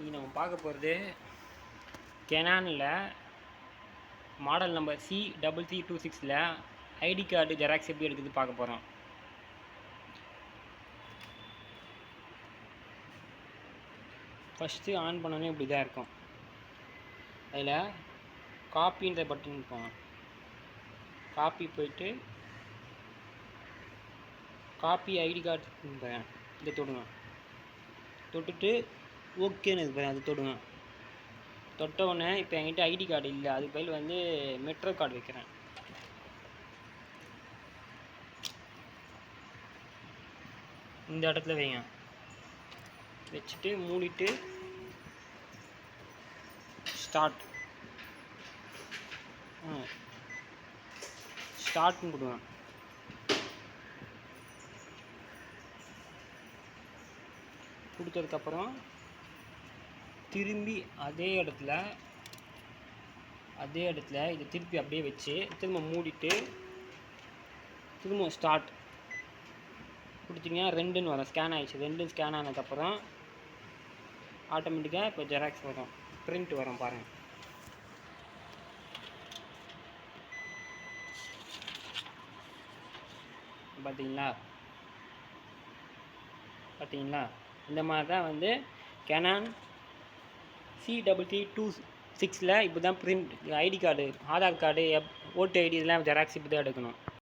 இங்கே நம்ம பார்க்க போகிறது கெனானில் model number C double three two சிக்ஸில் ஐடி கார்டு ஜெராக்ஸ் எப்படி எடுக்குது பார்க்க போகிறோம் ஃபஸ்ட்டு ஆன் பண்ணோன்னே இப்படி தான் இருக்கும். அதில் காப்பின்ற பட்டன் போங்க காப்பி போயிட்டு காப்பி ஐடி கார்டு இதை தொடுங்க. தொட்டுட்டு ஓகேன்னு இது பாருங்கள் அது தொடுங்க. தொட்ட உடனே இப்போ என்கிட்ட ஐடி கார்டு இல்லை அதுக்கு பதில் வந்து மெட்ரோ கார்டு வைக்கிறேன். இந்த இடத்துல வைங்க. வச்சுட்டு மூடிட்டு ஸ்டார்ட் ஸ்டார்ட்னு கொடுவேன் கொடுத்ததுக்கப்புறம் திரும்பி அதே இடத்துல அதே இடத்துல இதை திருப்பி அப்படியே வச்சு திரும்ப மூடிட்டு திரும்ப ஸ்டார்ட் கொடுத்தீங்கன்னா ரெண்டுன்னு வரும். ஸ்கேன் ஆயிடுச்சு. ரெண்டும் ஸ்கேன் ஆனதுக்கப்புறம் ஆட்டோமேட்டிக்காக இப்போ ஜெராக்ஸ் வரும். பிரிண்ட் வரும் பாருங்கள் பார்த்தீங்களா? பார்த்தீங்களா? இந்த மாதிரி தான் வந்து Canon C double three two சிக்ஸில் இப்போ தான் print ID card Aadhaar card எப் ஓட்டு ஐடி இதெல்லாம் ஜெராக்ஸ் இப்படி தான் எடுக்கணும்.